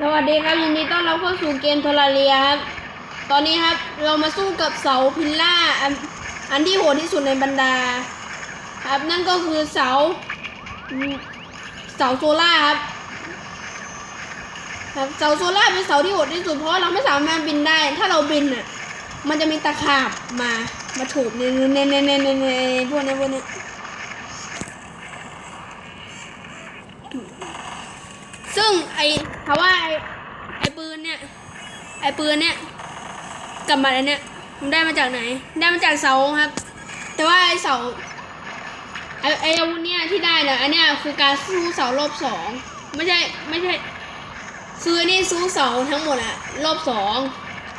สวัสดีครับยินดีต้อนรับเข้าสู่เกมทอร์เรียครับ ตอนนี้ครับเรามาสู้กับเสาพิลล่าอันอันที่โหดที่สุดในบรรดา ครับนั่นก็คือเสาเสาโซล่าครับครับเสาโซล่าเป็นเสาที่โหดที่สุดเพราะเราไม่สามารถบินได้ ถ้าเราบินอะมันจะมีตะขาบมามาถูกในในในในในในพวกนี้พวกนี้ ซึ่งไอ้ถามว่าไอ้ไอ้ปืนเนี่ย ไอ้ปืนเนี่ยกับมันอันเนี้ยมันได้มาจากไหน ได้มาจากเสาครับ แต่ว่าไอ้เสาไอ้ไอ้อาวุธเนี่ยที่ได้เนี่ยอันเนี้ยคือการสู้เสารอบสองไม่ใช่ไม่ใช่คืออันนี่สู้เสาทั้งหมดอะรอบสอง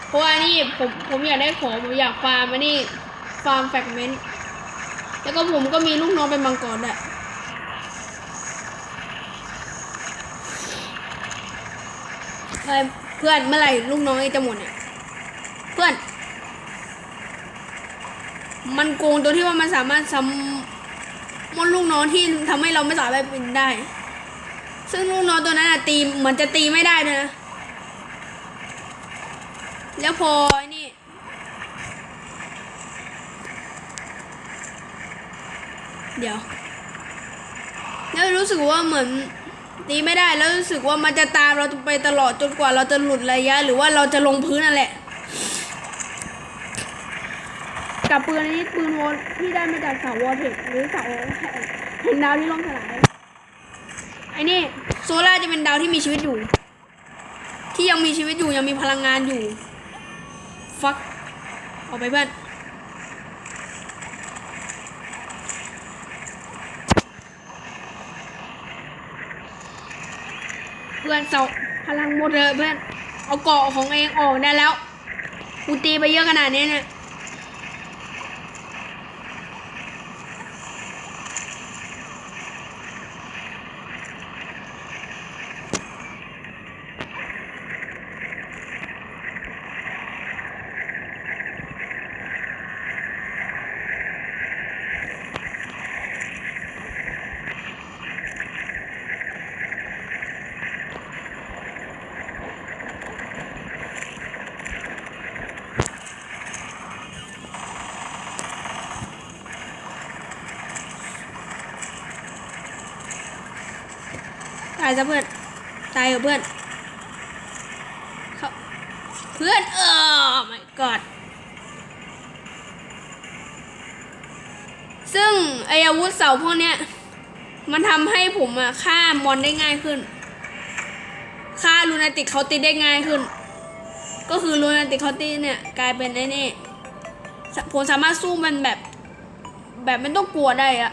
เพราะว่านี่ผมผมอยากได้ของผมอยากฟาร์มอันนี้ฟาร์มแฟกเมนต์แล้วก็ผมก็มีลูกน้องเป็นมังกรด้วย เฮ้ยเพื่อนเมื่อไหร่ลูกน้องไอ้จะหมดเนี่ยเพื่อน มันโกงตัวที่ว่ามันสามารถซ้ำมดลูกน้องที่ทำให้เราไม่สามารถบินได้ ซึ่งลูกน้องตัวนั้นอะตีเหมือนจะตีไม่ได้ด้วยนะ แล้วพอไอ้นี่เดี๋ยว แล้วรู้สึกว่าเหมือน ตีไม่ได้แล้วรู้สึกว่ามันจะตามเราไปตลอดจนกว่าเราจะหลุดระยะ หรือว่าเราจะลงพื้นนั่นแหละ กับปืนอันนี้ปืนวอลที่ได้มาจากเสาวอลเทคหรือเสาเห็นดาวที่ล่องสลายไอ้นี่โซล่าจะเป็นดาวที่มีชีวิตอยู่ ที่ยังมีชีวิตอยู่ยังมีพลังงานอยู่ ฟักออกไปเพื่อน เพื่อนเสาพลังหมดเลยเพื่อน เอาเกาะของเองออกได้แล้วกูตีไปเยอะขนาดนี้เนี่ย ซะเพื่อน ตายเถอะเพื่อนเขาเพื่อนเออ my god ซึ่งไออาวุธเสาพวกเนี้ย มันทำให้ผมอะฆ่ามอนได้ง่ายขึ้นฆ่าลูนาติกเขาตีได้ง่ายขึ้น ก็คือลูนาติกเขาตีเนี่ยกลายเป็นไอ้นี่ผมสามารถสู้มันแบบ แบบไม่ต้องกลัวได้อะ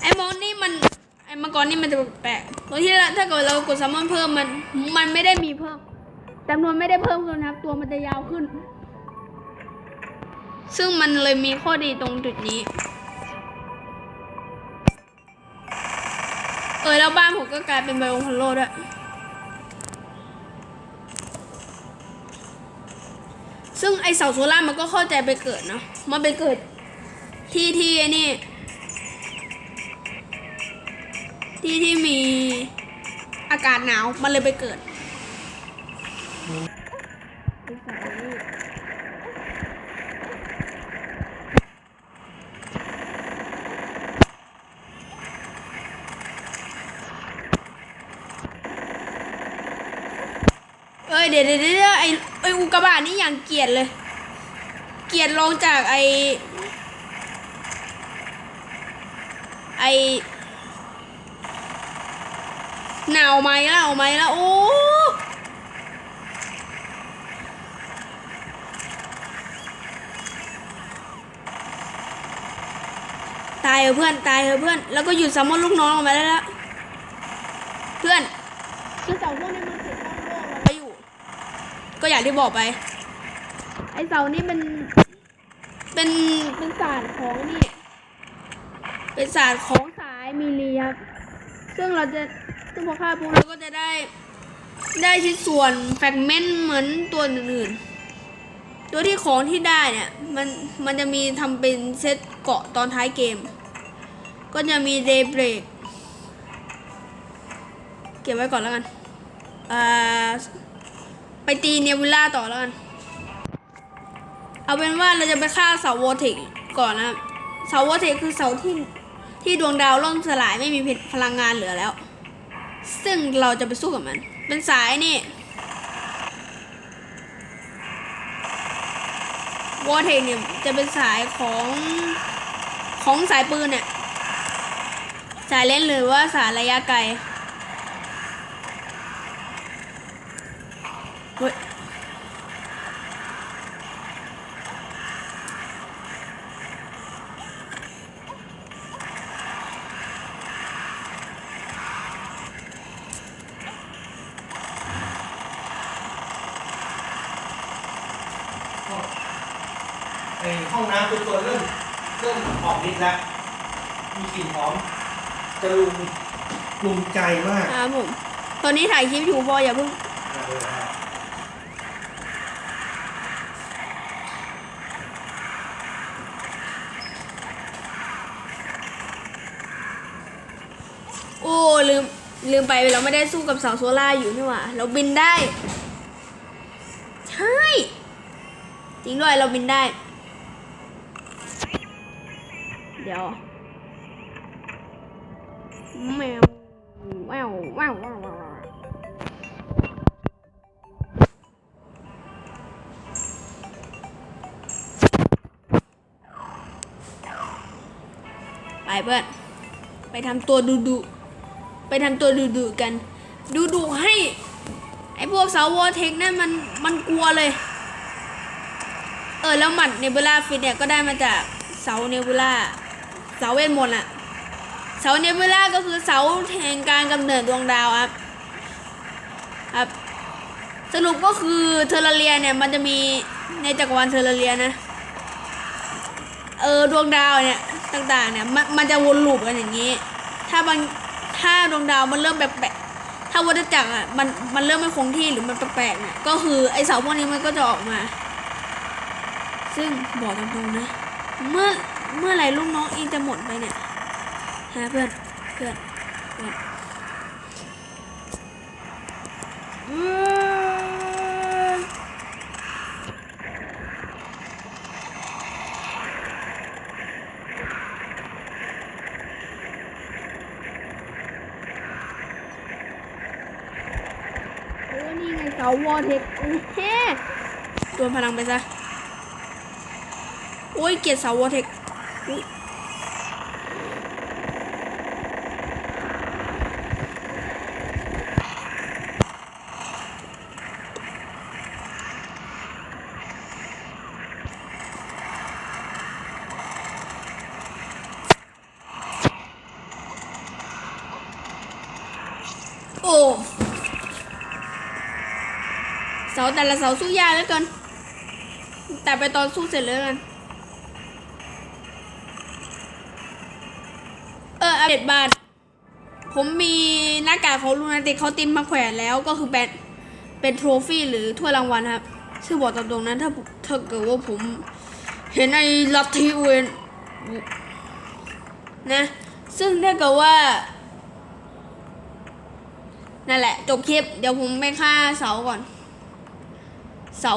ไอ้มอนนี่มัน ไอ้มังกรนี่มันจะแปลกตรงที่ถ้าเกิดเรากดซัมมอนเพิ่มมันมันไม่ได้มีเพิ่มจำนวนไม่ได้เพิ่มขึ้นนะครับตัวมันจะยาวขึ้น ซึ่งมันเลยมีข้อดีตรงจุดนี้ เออแล้วบ้านผมก็กลายเป็นไบโอพอลโลด้วยซึ่งไอเสาโซล่ามันก็เข้าใจไปเกิดเนาะมันไปเกิดที่ที่นี่ ที่ที่มีอากาศหนาวมันเลยไปเกิด เอ้ยเดี๋ยวเดี๋ยวเดี๋ยวไอไออุกกาบาตนี่อย่างเกลียดเลย เกลียดลงจากไอไอ หนาวไหมล่ะหนาวไหมล่ะโอ้ตายเถอะเพื่อนตายเถอะเพื่อน แล้วก็หยุดซัมมอนลูกน้องออกมาได้แล้วเพื่อนคือเสาพวกนี้มันถือต้องโลกมันไม่อยู่ ก็อย่างที่บอกไป ไอเสานี่มันเป็นเป็นศาสตร์ของนี่ เป็นศาสตร์ของสายมีเรียครับซึ่งเราจะ ซึ่งพอฆ่าปุ๊บเราก็จะได้ ได้ชิ้นส่วนแฟกเมนต์เหมือนตัวอื่นๆ ตัวที่ของที่ได้เนี่ย มันมันจะมีทำเป็นเซตเกาะตอนท้ายเกม ก็จะมีเดย์เบรกเก็บไว้ก่อนแล้วกันอ่าไปตีเนวิลล่าต่อแล้วกัน เอาเป็นว่าเราจะไปฆ่าเสาโวเทกก่อนนะ เสาโวเทกคือเสาที่ที่ดวงดาวล่มสลายไม่มีพลังงานเหลือแล้ว ซึ่งเราจะไปสู้กับมัน เป็นสายนี่วอเทนเนี่ยจะเป็นสายของของสายปืนเนี่ยสายเล่นหรือว่าสายระยะไกลเฮ้ย ไอห้องน้ำตัวตัวเริ่มเริ่มออกฤทธิ์แล้ว มีกลิ่นหอมจะลุมลุมใจมากครับผม ตอนนี้ถ่ายคลิปอยู่พออย่าเพิ่งโอ้ลืมลืมไปเราไม่ได้สู้กับเสาโซล่าอยู่นี่หว่า เราบินได้ ใช่ จริงด้วยเราบินได้ เดี๋ยวแมวแววแววแววแววไปเพื่อน ไปทำตัวดุดุๆไปทำตัวดุดุๆกันดุดุๆให้ ไอพวกเสาวอเทคนั่นมันมันกลัวเลย เออแล้วหมัดเนบูล่าฟิตเนี่ยก็ได้มาจากเสาเนบูล่า เสาเวทมนต์อะเสาเนบูล่าก็คือเสาแห่งการกำเนิดดวงดาวครับครับสรุปก็คือเทอร์เรียเนี่ยมันจะมีในจักรวาลเทอร์เรียนะเออดวงดาวเนี่ยต่างๆเนี่ยมันมันจะวนลูปกันอย่างนี้ ถ้าบางถ้าดวงดาวมันเริ่มแปลกๆถ้าวัฏจักรอะมันมันเริ่มไม่คงที่หรือมันแปลกๆเนี่ยก็คือไอเสาพวกนี้มันก็จะออกมา ซึ่งบอกตรงๆนะเมื่อ เมื่อไหรลูกน้องเองจะหมดไปเนี่ยฮะเพื่อนเพื่อนเพื่อนอืมโอ้นี่ไงเสาวอเทคเฮ้โดนพลังไปซะ โอ้ย เกียดเสาวอเทค โอ้เสาแต่ละเสาสู้ยากแล้วกัน แต่ไปตอนสู้เสร็จแล้วกัน อัปเดตบ้าน ผมมีหน้ากากของลูนาติกเขาติมมาแขวนแล้วก็คือเป็นเป็นโทรฟี่หรือถ้วยรางวัลครับซึ่งบอกตามตรงนั้นถ้าถ้าเกิดว่าผมเห็นไอ้ลัทธิเวนนะซึ่งถ้าเกิดว่า นั่นแหละ จบคลิป เดี๋ยวผมไปฆ่าเสาก่อน เสา